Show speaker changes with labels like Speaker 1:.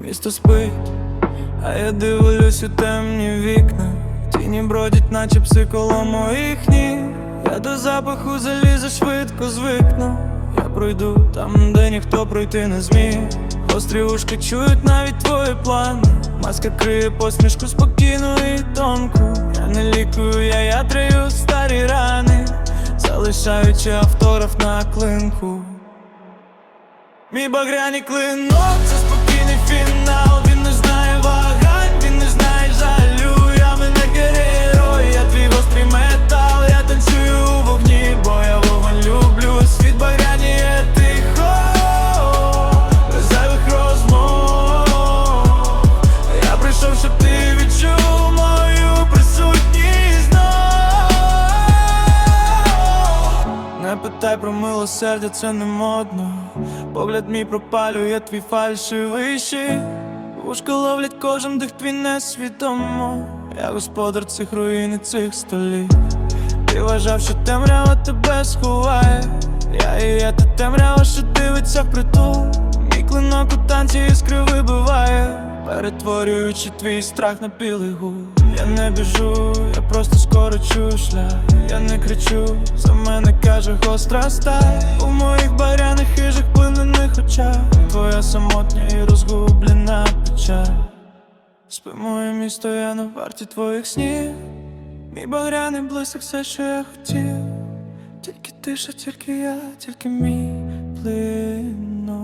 Speaker 1: Місто спить, а я дивлюсь у темні вікна. Тіні бродять, наче пси коло моїх ніг Я до запаху заліза швидко звикну. Я пройду там, де ніхто пройти не зміг. Гострі ушки чують навіть твої плани. Маска криє посмішку спокійну і тонку. Я не лікую, я ятрию старі рани, залишаючи автограф на клинку. Мій багряний клинок, Не питай про милосердя, це не модно. Погляд мій пропалює твій фальшивий щит Вушка ловлять кожен дих твій несвідомо. Я господар цих руїн і цих століть. Ти вважав, що темрява тебе сховає. Я і є та темрява, що дивиться впритул. Мій клинок у танці іскри вибиває, перетворюючи твій страх на білий гул. Я не біжу, просто скоро чую. Я не кричу, за мене каже гостра сталь. У моїх баряних хижих пленених очах. Твоя самотня і розгублена печаль. Спи моє місто, я на варті твоїх снів. Мій багряний блиск, все, що я хотів. Тільки тиша, тільки я, тільки мій плинок